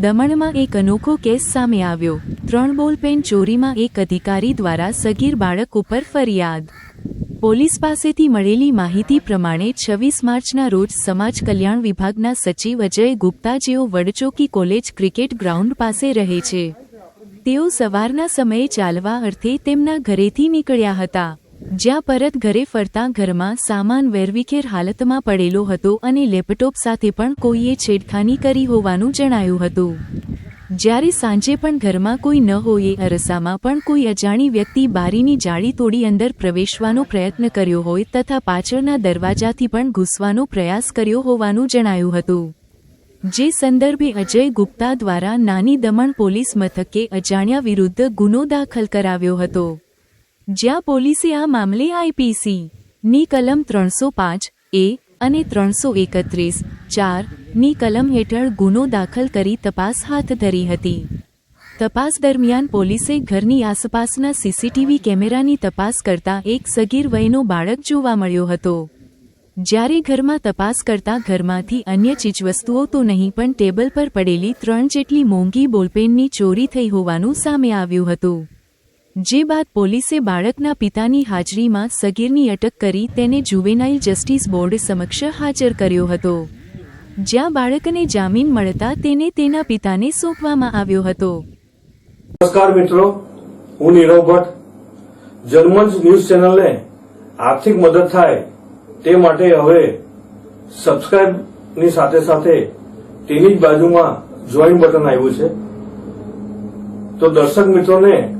દમણમાં એક અનોખો કેસ સામે આવ્યો. ત્રણ બોલપેન ચોરીમાં એક અધિકારી દ્વારા સગીર બાળક ઉપર ફરિયાદ. પોલીસ પાસેથી મળેલી માહિતી પ્રમાણે છવ્વીસ માર્ચના રોજ સમાજ કલ્યાણ વિભાગના સચિવ અજય ગુપ્તા જેઓ વડચોકી કોલેજ ક્રિકેટ ગ્રાઉન્ડ પાસે રહે છે. તેઓ સવારના સમયે ચાલવા અર્થે તેમના ઘરેથી નીકળ્યા હતા. જ્યાં પરત ઘરે ફરતા ઘરમાં સામાન વેરવિખેર હાલતમાં પડેલો હતો અને લેપટોપ સાથે પણ કોઈએ છેડખાની કરી હોવાનું જણાયું હતું. જ્યારે સાંજે પણ ઘરમાં કોઈ ન હોય એ અરસામાં પણ કોઈ અજાણી વ્યક્તિ બારીની જાળી તોડી અંદર પ્રવેશવાનો પ્રયત્ન કર્યો હોય તથા પાછળના દરવાજાથી પણ ઘૂસવાનો પ્રયાસ કર્યો હોવાનું જણાયું હતું. જે સંદર્ભે અજય ગુપ્તા દ્વારા નાની દમણ પોલીસ મથકે અજાણ્યા વિરુદ્ધ ગુનો દાખલ કરાવ્યો હતો. જ્યાં પોલીસે આ મામલે આઈપીસી ની કલમ ત્રણસો પાંચ, એ અને ત્રણસો એકત્રીસ, ચારની કલમ હેઠળ ગુનો દાખલ કરી તપાસ હાથ ધરી હતી. તપાસ દરમિયાન પોલીસે ઘરની આસપાસના સીસીટીવી કેમેરાની તપાસ કરતા એક સગીર વયનો બાળક જોવા મળ્યો હતો. જ્યારે ઘરમાં તપાસ કરતા ઘરમાંથી અન્ય ચીજવસ્તુઓ તો નહીં, પણ ટેબલ પર પડેલી ત્રણ જેટલી મોંઘી બોલપેનની ચોરી થઈ હોવાનું સામે આવ્યું હતું. જે બાદ પોલીસે બાળકના પિતાની હાજરીમાં સગીરની અટક કરી તેને જુવેનાઇલ જસ્ટિસ બોર્ડ સમક્ષ હાજર કર્યો હતો. જ્યાં બાળકને જામીન મળતા તેને તેના પિતાને સોંપવામાં આવ્યો હતો. નમસ્કાર મિત્રો, હું નીરવ ભટ્ટ. જર્મન્સ ન્યૂઝ ચેનલને આર્થિક મદદ થાય તે માટે હવે સબસ્ક્રાઇબની સાથે સાથે તેની જ બાજુમાં જોઈન બટન આવ્યું છે. તો દર્શક મિત્રોને